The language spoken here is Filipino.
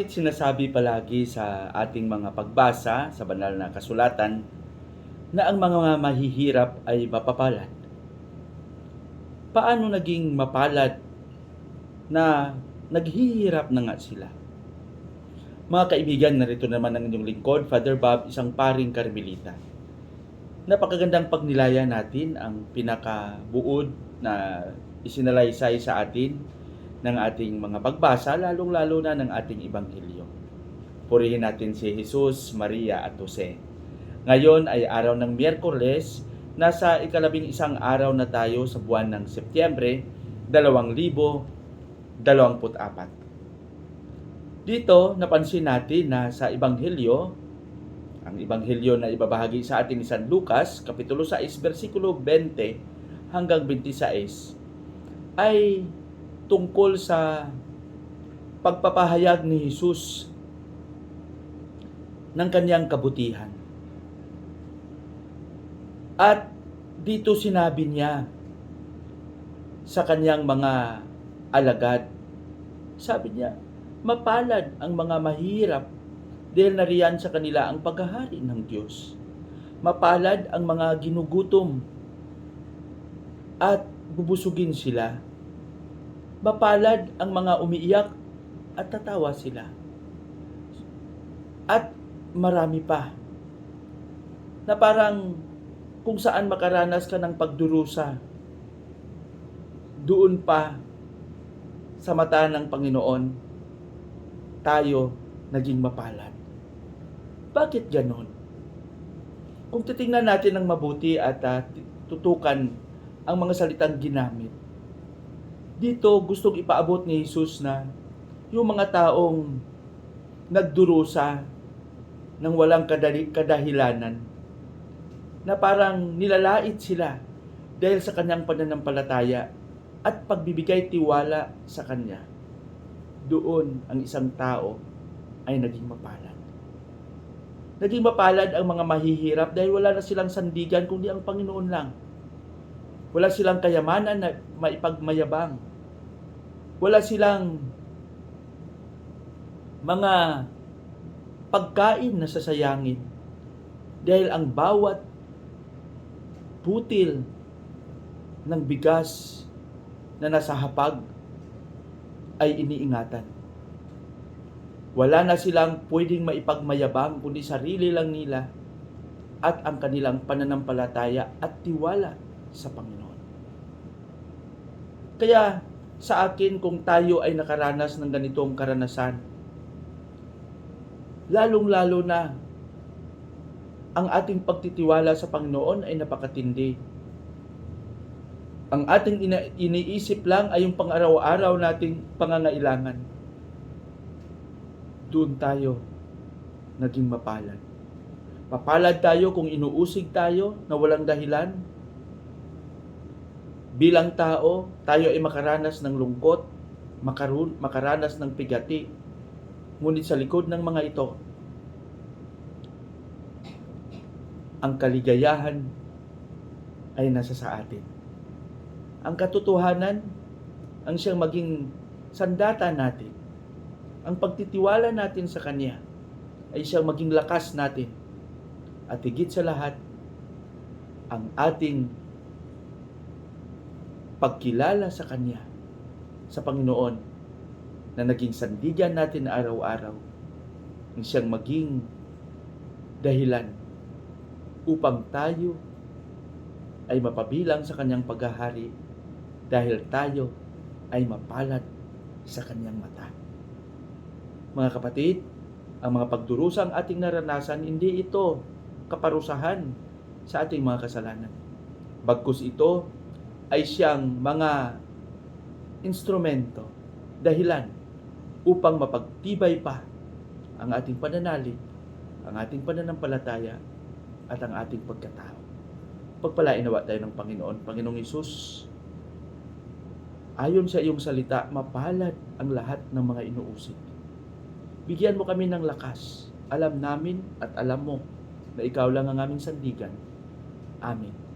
Bakit sinasabi palagi sa ating mga pagbasa sa banal na kasulatan na ang mga mahihirap ay mapapalad? Paano naging mapalad na naghihirap na nga sila? Mga kaibigan, narito naman ang inyong lingkod, Father Bob, isang paring karmelita. Napakagandang pagnilaya natin ang pinakabuod na isinalaysay sa atin ng ating mga pagbasa, lalong-lalo na ng ating Ebanghelyo. Purihin natin si Jesus, Maria at Jose. Ngayon ay araw ng Miyerkules, nasa ikalabing isang araw na tayo sa buwan ng Setyembre, 2024. Dito, napansin natin na sa Ebanghelyo, ang Ebanghelyo na ibabahagi sa atin ni San Lucas, Kapitulo 6, versikulo 20 hanggang 26, ay tungkol sa pagpapahayag ni Jesus ng kanyang kabutihan. At dito sinabi niya sa kanyang mga alagad, sabi niya, mapalad ang mga mahirap dahil nariyan sa kanila ang paghahari ng Diyos. Mapalad ang mga ginugutom at bubusugin sila mapalad ang mga umiiyak at tatawa sila. At marami pa na parang kung saan makaranas ka ng pagdurusa, doon pa sa mata ng Panginoon, tayo naging mapalad. Bakit ganon? Kung titingnan natin ng mabuti at uh, tutukan ang mga salitang ginamit, dito gustong ipaabot ni Jesus na yung mga taong nagdurusa ng walang kadali, kadahilanan na parang nilalait sila dahil sa kanyang pananampalataya at pagbibigay tiwala sa kanya. Doon ang isang tao ay naging mapalad. Naging mapalad ang mga mahihirap dahil wala na silang sandigan kundi ang Panginoon lang. Wala silang kayamanan na maipagmayabang wala silang mga pagkain na sasayangin dahil ang bawat putil ng bigas na nasa hapag ay iniingatan. Wala na silang pwedeng maipagmayabang kundi sarili lang nila at ang kanilang pananampalataya at tiwala sa Panginoon. Kaya sa akin kung tayo ay nakaranas ng ganitong karanasan. Lalong-lalo na ang ating pagtitiwala sa Panginoon ay napakatindi. Ang ating ina- iniisip lang ay yung pang-araw-araw nating pangangailangan. Doon tayo naging mapalad. Mapalad tayo kung inuusig tayo na walang dahilan, bilang tao, tayo ay makaranas ng lungkot, makarun, makaranas ng pigati. Ngunit sa likod ng mga ito, ang kaligayahan ay nasa sa atin. Ang katotohanan ang siyang maging sandata natin. Ang pagtitiwala natin sa Kanya ay siyang maging lakas natin. At higit sa lahat, ang ating pagkilala sa Kanya, sa Panginoon, na naging sandigan natin araw-araw, ang siyang maging dahilan upang tayo ay mapabilang sa Kanyang paghahari dahil tayo ay mapalad sa Kanyang mata. Mga kapatid, ang mga pagdurusang ating naranasan, hindi ito kaparusahan sa ating mga kasalanan. Bagkus ito ay siyang mga instrumento, dahilan upang mapagtibay pa ang ating pananalig, ang ating pananampalataya, at ang ating pagkatao. Pagpalain nawa tayo ng Panginoon. Panginoong Isus, ayon sa iyong salita, mapalad ang lahat ng mga inuusig. Bigyan mo kami ng lakas. Alam namin at alam mo na ikaw lang ang aming sandigan. Amen.